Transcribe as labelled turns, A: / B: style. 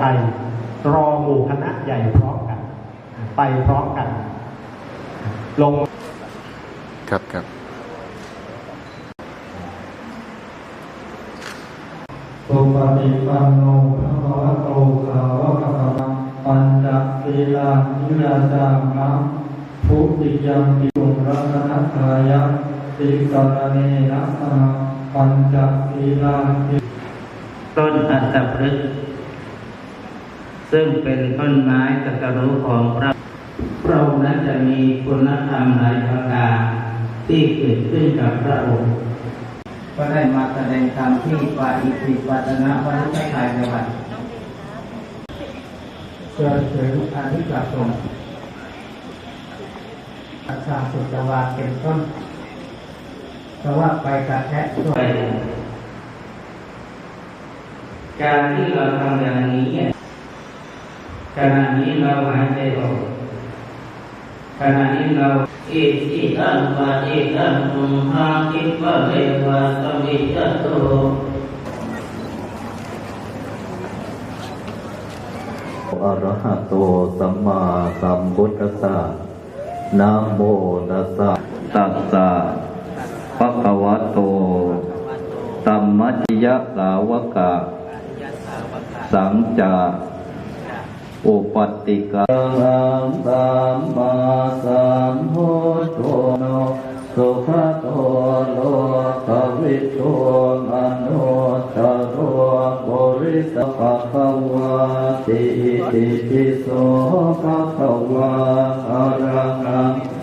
A: ไทย รอหมู่คณะใหญ่พร้อมกัน ไปพร้อมกัน ลง
B: ครับครับ
C: สุปฏิปันโนภะคะวะโตสาวกสังฆปัญจศีลานิราจามะภูติยัมปิสุรัตนทายะติสารเนนะสหปัญจศีลานิ
D: ต้นอัตตพฤกษ์ ซึ่งเป็นต้นไม้ตรัสรู้ของพระพระองค์นั้นจะมีคุณธรรมหลายประการที่เกิดขึ้นกับพระองค์ก็ได้มาแสดงธรรมที่ปาอิสิปัตนะวัดไทยจังหวัดเกิดถึงอนิกสงฆ์อาชาสุจวาเป็นต้นเพราะว่าไปกระแทกด้วยการที่เราทำอย่างนี้เนี่ย ขณะนี้เราหายใจออกขณะนี้เราอิสิตังปะอิตังตุมหังคิปะเมวะสมิจโต
E: อะระหะโตสัมมาสัมพุทธัสสะนะโมตัสสะตัสสะภะคะวะโตตัมมัจจยะสาวกะ สังจา อุปติกาลังสัมมาสัมพุทโธโนสุขโตโลกวิทูอนุตโรบริสภะคะวะติติปิโสภะคะวะอะระ